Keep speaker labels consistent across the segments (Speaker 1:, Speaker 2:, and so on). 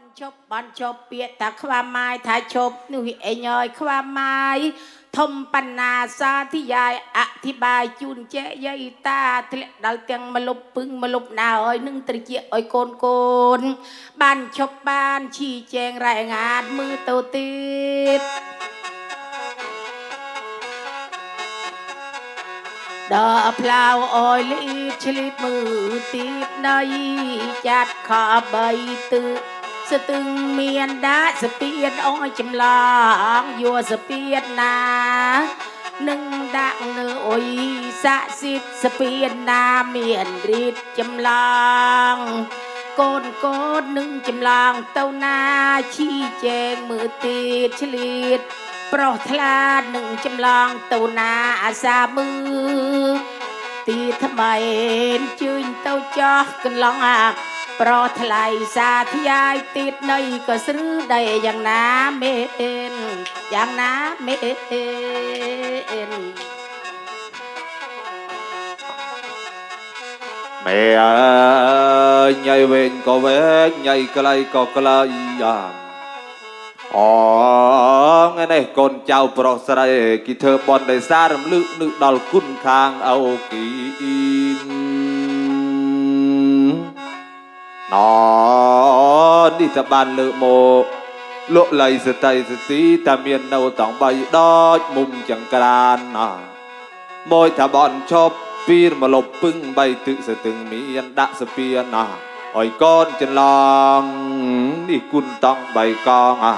Speaker 1: នជប់បនជប់ពាក្យថាខ្វាម៉ាយថាជប់នោះអេញយខ្វាម៉ាយធំបណ្ណាសាធិយាយអធិបាយជូនចេយាយតាធ្លាក់ដល់ទាំងមលុបពឹងមលុបណាហើយនឹងត្រជាឲ្យកូនកូន បានជប់បានឈីចែងរែងអាតមើលទៅទៀតដល់ផ្លាវអយលីតឆ្លៀតមើលទីបដីចាត់ខបីទឺ ស្ទឹងមានដាច់ស្ពានអយចម្លងយោស្ពានណានឹងដាក់នៅអុយសាក់សិតស្ពានណាមានរីតចម្លងកូនកូននឹងចម្លងទៅណាឈីចែងមើលទីតឆ្លៀតប្រុសថ្លានឹងចម្លងទៅណាអាសាមឺទីថ្មីជឿញទៅចោះកន្លងអា ប្រុសថ្លៃសាធិយាយទីតនៃក៏ស្ឬដីយ៉ាងណាមេនយ៉ាងណាមេន
Speaker 2: ម៉ែអើយញ៉ៃវែងក៏វែងញ៉ៃខ្លីក៏ខ្លីយ៉ាងអូថ្ងៃនេះកូនចៅប្រុសស្រីគីធ្វើបន់ដោយសាររំលឹកនឹកដល់គុណខាងអូគី ណនេះតបានលើកមកលក់លៃសតិសទីតែមាននៅតង់បីដចមុំចង្ក្រានណាមួយថាបនឈប់ពីរមកលុបពឹងបីទឹកស្ទឹងមានដាក់ស្ពានណាអយកូនចន្លងនេះគុណតង់បៃកងអា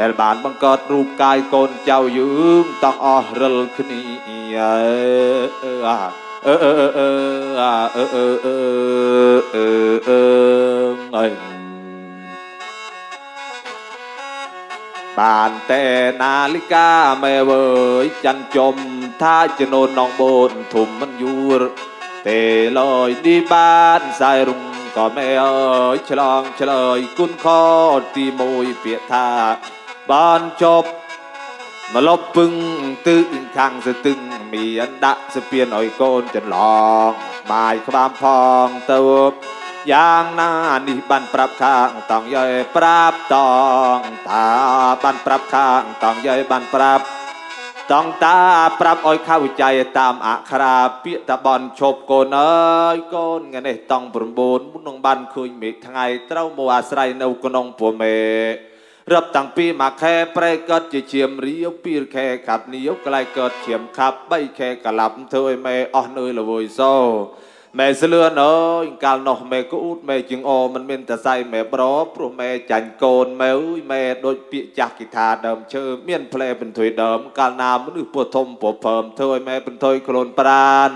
Speaker 2: ដែលបានបង្កើតរូបកាយកូនចៅយើងតង់អស់រិលគ្នាអើ អាអឺអឺអឺអាអឺអឺអឺអឺអឺអើយបានតែនាឡិកាមេវើយច័ន្ទចំថាចនូននងបូនធំមិនយួរទេលយឌីបានខ្សែរុងក៏មេអើយឆ្លងឆ្លើយគុណខទីមួយពាក្យថាបានចប់ មកលប់ពឹងទិសខាងស្ទឹងមានដាក់ស្ពានឲ្យកូនចន្លងបាយក្តាមផងទៅយ៉ាងណានេះបានប្រាប់ខាងតង់យាយប្រាប់តង់តាបានប្រាប់ខាងតង់យាយបានប្រាប់តង់តាប្រាប់ឲ្យខៅចៃតាមអក្ខរាពាក្យតបនឈប់កូនអើយកូនថ្ងៃនេះតង់9មុននឹងបានឃើញមេឃថ្ងៃត្រូវមកអាស្រ័យនៅក្នុងពូមេ រាប់តាំងពីមួយខែប្រែកើតជាជាមរាវពីរខែកាប់នីវក្លាយកើតជាមខាប់3ខែកលាប់ធ្វើឲ្យមេអស់នឿយល្វើយសោមេស្លឿនអើយកាលនោះមេក្អ៊ូតមេជាងអមិនមានតសៃមេប្រព្រោះមេចាញ់កូនមេអើយមេដូចពាក្យចាស់គិថាដើមឈើមានផ្លែបន្ទុយដើមកាលណាមនុស្សពោះធំពោះភើមធ្វើឲ្យមេបន្ទុយខ្លួនប្រាន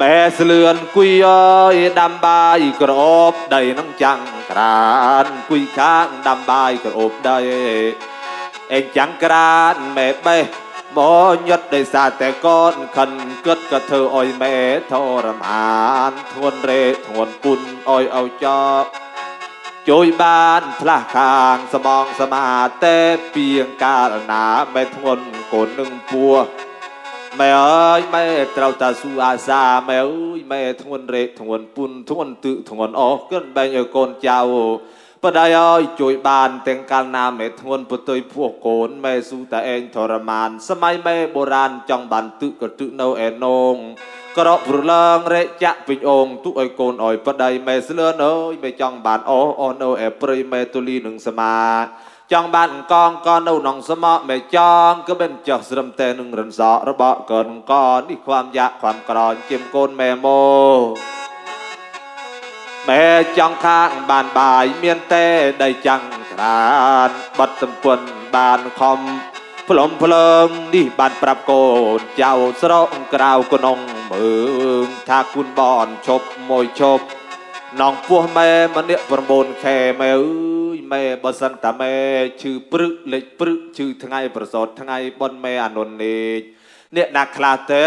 Speaker 2: បែស្លឿនគួយអើយដាំបាយក្រអូបដីនឹងចាំងក្រានគួយខាងដាំបាយក្រអូបដីអេងចាំងក្រានមេបេះមកញត់ដោយសារតែកូនខិនគិតក៏ធ្វើអុយមេធរមានធ្ងន់រេធ្ងន់ពុនអុយឲ្យចប់ជួយបានផ្លាស់ខាង ស្មងសមាតែពីងកាលណាមេធ្ងន់កូននឹងពោះ ម៉ែអើយម៉ែត្រូវតាស៊ូអាសាម៉ែអើយម៉ែធ្ងន់រេកធ្ងន់ពុនធ្ងន់ទឺធ្ងន់អស់គិនបែងឲ្យកូនចៅ បដៃអើយជួយបានទាំងកាលណាម៉ែធ្ងន់ពទុយពោះកូនម៉ែស៊ូតាឯងធរមាន សម័យម៉ែបុរាណចង់បានទឹកក៏ទឹកនៅឯនងក្រកប្រឡងរែកចាក់ពេញអងទុឲ្យកូនអើយបដៃម៉ែស្លឿនអើយម៉ែចង់បានអស់អស់នៅឯព្រៃម៉ែទូលីនឹងសមាចង់បានអង្គងក៏នៅក្នុងសមក់មេចង់ក៏មិនចោះស្រឹមតែនឹងរំសក់របស់កូនអង្គនេះความយ៉ាក់ความក្រនជាមកូនម៉ែម៉ូ ម៉ែចង់ខាងបានបាយមានតែដីចាំងក្រានបាត់សម្ពន្ធបានខំផ្លុំភ្លើងនេះបានប្រាប់កូនចៅស្រកក្រៅក្នុងមើងថាគុណបនឈប់មួយឈប់នងពោះម៉ែម្នាក់9ខែម៉ែអើយម៉ែបើសិនតាម៉ែឈឺព្រឹកលេខព្រឹកឈឺថ្ងៃប្រសោតថ្ងៃប៉ុនម៉ែអនុននេក អ្នកណាខ្លះទេ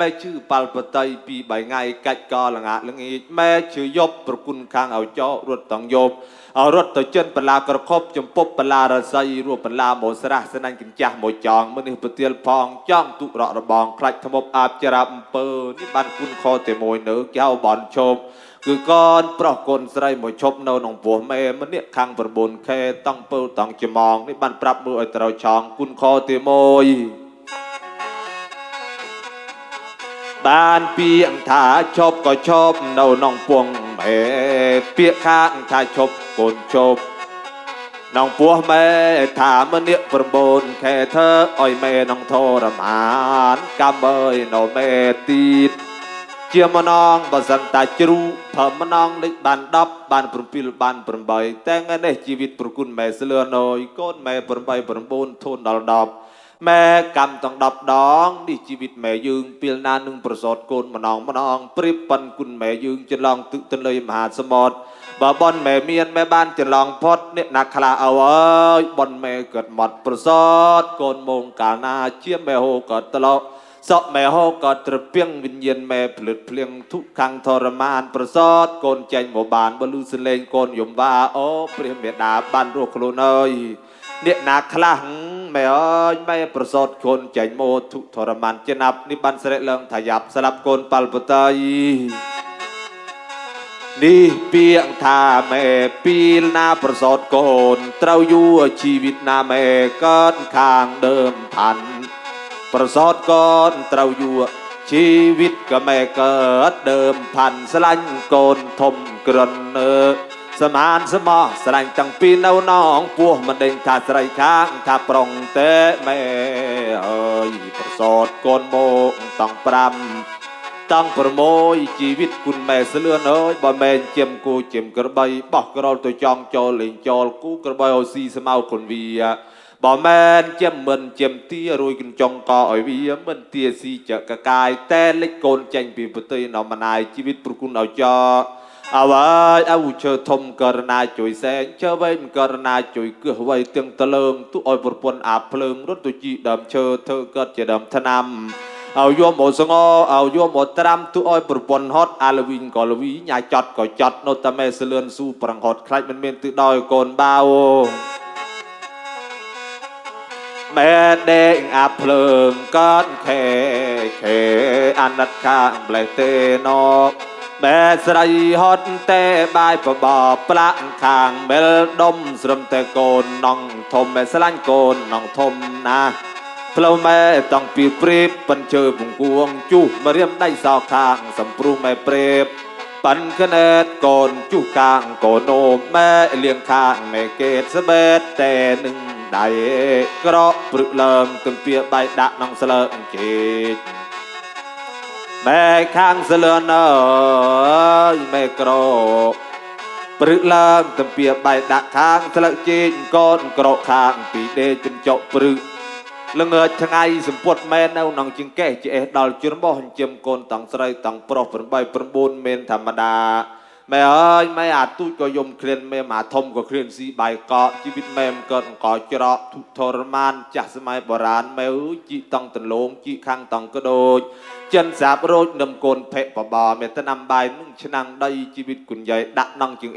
Speaker 2: ម៉ែឈឺប៉ាល់បតីពីរបីថ្ងៃកាច់កល្ងាកល្ងាចម៉ែឈឺយប់ប្រគុណខាងឲ្យចោរត់តង់យប់ឲ្យរត់ទៅចិនបលាក្រខប់ចំពប់បលារស័យរួបបលាមកស្រះស្នាញ់កញ្ចាស់មកចងមនុស្សពទាលផងចង់ទុរករបងខ្លាច់ធ្មប់អាបចរាអំពើនេះបានគុណខតែមួយនៅកៅបនឈប់គឺកូនប្រុសកូនស្រីមកឈប់នៅក្នុងពោះមេម្នាក់ខាង9ខែតង់ពើតង់ច្មងនេះបានប្រាប់មើលឲ្យត្រូវឆងគុណខទី1 បានពាក្យថាឈប់ក៏ឈប់នៅក្នុងពោះមេពាក្យខាងថាឈប់កូនឈប់នងពោះមេថាម្នាក់9ខែធ្វើឲ្យមេនងធរមានកម្មអើយនៅមេទីតជាម្នងបើសិនតាជ្រូប្រើម្នងលេខបាន10បាន7បាន8តែថ្ងៃនេះជីវិតប្រគុណម៉ែស្លឿនអើយកូនម៉ែ8 9ធូនដល់10 ម៉ែកម្មទាំង10ដងនេះជីវិតម៉ែយើងពេលណានឹងប្រសោតកូនម្នងម្នងព្រៀបប៉ិនគុណម៉ែយើងច្រឡងទឹកទន្លេមហាសមុទ្របើបនម៉ែមានម៉ែបានច្រឡងផុតអ្នកណាខ្លះអើយបនម៉ែគាត់មកប្រសោតកូនមងកាលណាជាម៉ែហូក៏ត្រឡប់សក់ម៉ែហោក៏ត្រពាំងវិញ្ញាណម៉ែผលិតភ្លៀងទុក្ខំធរមានប្រសតកូនចេញមកបានបើលឺសលេងកូនយំវ៉ាអូព្រះមេដាបានរស់ខ្លួនអើយ អ្នកណាខ្លះម៉ែអើយម៉ែប្រសតកូនចេញមកទុក្ខធរមានចំណាប់នេះបានស្រែកឡើងថាយ៉ាប់ស្លាប់កូនប៉ាល់បតៃនេះពាក្យថាម៉ែពីលណាប្រសតកូន ត្រូវយូរជីវិតណាម៉ែកើតខាងដើមឋានប្រសតកូនត្រូវយួរជីវិតក៏មិនកើតដើមផាន់ស្លាញ់កូនធំក្រនើ សមានសមោះស្លាញ់ទាំងពីរនៅនងពោះមិនដេញថាស្រីខាងថាប្រុងទេម៉ែអើយប្រសតកូនមកតង់5តង់6ជីវិតគុណម៉ែស្លឿនអើយបើមែនជាមគូជាមក្របីបោះក្រលទៅចង់ចូលលេងចូលគូក្របីឲ្យស៊ីស្មៅគុណវាបើមែនជាមិនជាទារួយកញ្ចុងកឲ្យវាមិនទាស៊ីចកកាយតែលិចកូនចេញពីប្រទេសនៅមណាយជីវិតប្រគុណឲ្យចោ អើយអើជើធំករណាជួយសែងជើវែងករណាជួយគឹះໄວទាំងតលើងទុឲ្យប្រពន្ធអាភ្លើងរត់ទៅជីដើមឈើធ្វើកើតជាដើមថ្នាំឲ្យយកមកសងឲ្យយកមកត្រាំទុឲ្យប្រពន្ធហត់អាលវីងក៏លវីញ៉ាចត់ក៏ចត់នៅតែមេសលឿនស៊ូប្រងហត់ខ្លាច់មិនមានទិដោយកូនបាវ mẹ đen áp phương con khề khề ăn đất khang ble tê nó mẹ sray hot tê bài bò bò plak khang bel dom srum tê côn nong thom mẹ slan côn nong thom na ផ្លូវម៉ែតង់ពីព្រៀបប៉ិនជើពង្គួងជុះមករៀមដៃសោខាងសំព្រុះម៉ែព្រៀបប៉ិនក្នែតកូនជុះខាងកូនអូម៉ែលៀងខាងម៉ែកេតស្បេតតែនឹងដៃក្រកព្រឹកឡើងទំពាបាយដាក់ក្នុងស្លើអង្ជេកម៉ែខាងស្លឿនអើយម៉ែក្រកព្រឹកឡើងទំពាបាយដាក់ខាងស្លឹកជែកកូនក្រកខាងពីដេកចិញ្ចុកព្រឹកលងើថ្ងៃសម្ពុតមែននៅក្នុងចង្កេះជាអេះដល់ជ្រមោះចិញ្ចឹមកូនតង់ស្រីតង់ប្រុស8 9មានធម្មតា ម៉ែអើយម៉ែអាទូចក៏យំឃ្លានម៉ែអាធំក៏ឃ្លានស៊ីបាយកកជីវិតម៉ែមិនកើតអង្គច្រកទុក្ខទរមានចាស់សម័យបុរាណម៉ែអើយជីតង់តលងជីខាងតង់កដូចចិនសាបរោចនឹមកូនភៈបបមេតណាំបាយនឹងឆ្នាំងដីជីវិតគុណយាយដាក់នងជាង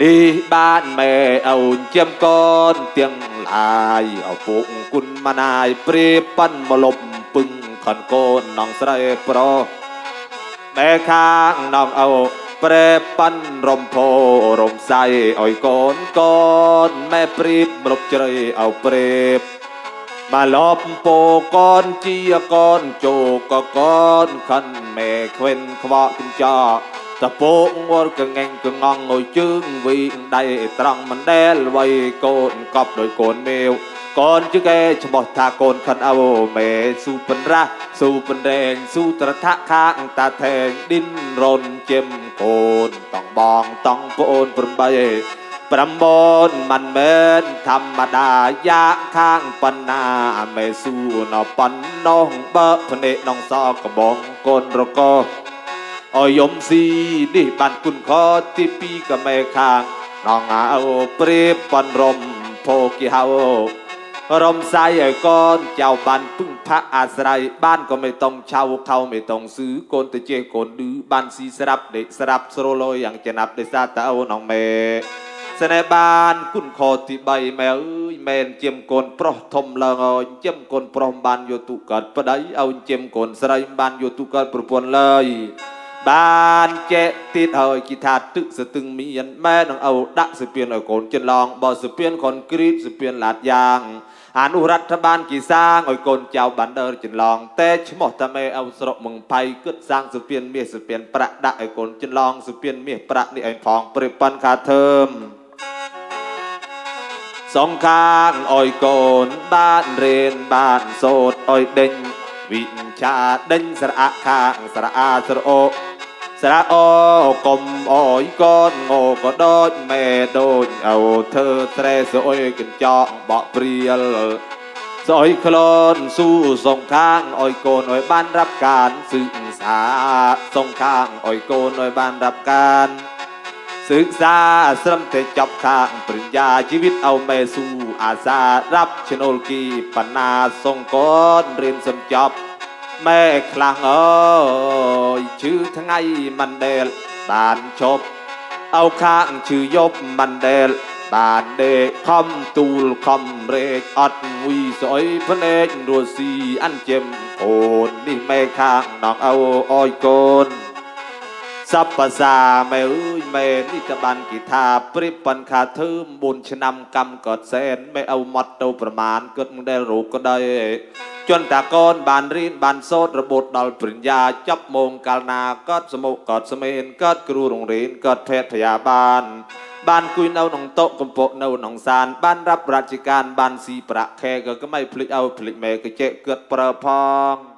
Speaker 2: អេរហៅកូនស៊ីកតភងបុកត្រីបុកត្រាប់ស៊ីសាប់សមើគ្នាឡាប់ក៏ញឹមភ្លាស៊ីមុនទៅចុះកូនម៉ែម៉ែស៊ីតាមពីក្រោយនេះបានម៉ែអូនជាមកូនទាំងឡាយឪពុកគុណម៉ណាយព្រាប៉ាន់មកលប់ពឹងខនកូននងស្រីប្រុសម៉ែខាងនងអូប្រែប៉ាន់រំភោរំសៃឲ្យកូនកូនម៉ែព្រៀបរົບជ្រៃអោព្រៀបមកលប់ពោកូនជាកូនជោកកូនខិនម៉ែខ្វិនខ្វក់គញ្ចោ តពោកងល់កងែងកងងងយជើងវីដៃត្រង់មិនដែលវៃកូនកប់ដោយកូនមេវកូនជឹកឯឈ្មោះថាកូនខិនអោមេស៊ូពិនរះស៊ូពិនរែងស៊ូត្រថៈខាងតាថែងឌិនរនជាមកូនតង់បងតង់ប្អូន8ប្រមូនមិនមែនធម្មតាយ៉ាងខាងបណ្ណាមេស៊ូណប៉ុណ្ណោះបើភ្នែកនងសកបងកូនរកោ ออยมซีดิบันกุนขอที่ปีกะแม่คางน้องเอาเปรีบปนรมโพกิเฮารมไซก้อนเจ้าบ้านพึ่งพระอาศัยบ้านก็ไม่ต้องเช่าเขาไม่ต้องซื้อโกนตะเจโกนดื้อบ้านสีสรับเด็กสรับสโรโลอย่างจะนับได้ซาตาเอาน้องเมเสนบ้านคุณคอติใบแม่เอ้ยแมนเจียมกนพรอทมละงอเจียมกนพร้อมบ้านโยตุกัดปะไดเอาเจียมกนสลายบ้านโยตุกัดประปวนเลย បានចេះទៀតហើយគិថាទឹកស្ទឹងមានម៉ែនឹងអូដាក់សពៀនឲ្យកូនចិនឡងបើសពៀនខនគ្រីតសពៀនឡាតយ៉ាងអនុរដ្ឋបាលគីសាងឲ្យកូនចៅបានដើរចិនឡងតែឈ្មោះតាមេអោស្រុកមង្ផៃគិតសាងសពៀនមាសសពៀនប្រាក់ដាក់ឲ្យកូនចិនឡងសពៀនមាសប្រាក់នេះឯងផងព្រិបប៉ុនខាធើមសងខាងអុយកូនបានរៀនបានសូត្រអុយដេញវិជ្ជាដេញស្រអាក់ខាងស្រអាស្រអូ ស្រះអកុំអយកតងក៏ដូចមេដូចអូធ្វើស្រែសអុយកញ្ចក់បក់ព្រៀលសអុយក្លនស៊ូសងខាងអុយកូនអុយបានរាប់ការសឹកសាសងខាងអុយកូនអុយបានរាប់ការសិក្សាស្រឹមតែចាប់ខាងប្រញ្ញាជីវិតអោមេស៊ូអាសារាប់ឈ្នូលគីបណ្ណាសងកតរៀនសំចប់ แม่คลางเอ้ยชื่อทั้งไงมันเดลตานชบเอาข้างชื่อยบมันเดลตานเดคอมตูลคอมเรกอัดวีสอยพระเนจรัวซีอันเจมโอนนี่แม่ข้างน้องเอาอ้อยโกน លបានជប់អោខាងឈឺយប់ម៉ាន់ដែលបានដេកខំទូលខំរែកអត់វីស្អុយភ្នែករស់ស៊ីអានជឹមអូននេះម៉ែខាងនងអោអើយកូនសពភាសាម៉ែអើយម៉ែនេះតបានគិថាព្រិបប៉ុនខាធើម4ឆ្នាំកម្មក៏សែនម៉ែអោម៉ត់ទៅប្រមាណគិតមិនដែលរោគក៏ដែរជន់តាកូនបានរៀនបានសូត្ររបូតដល់បរិញ្ញាចាប់មងកាលណាក៏សមុខក៏សមេនក៏គ្រូរងរៀនក៏ភេទភយាបានបានគួយនៅក្នុងតុកំពកនៅក្នុងសានបានរាប់រាជការបានស៊ីប្រាក់ខែក៏មិនភ្លេចឲ្យភ្លេចម៉ែក៏ចេះគិតប្រើផង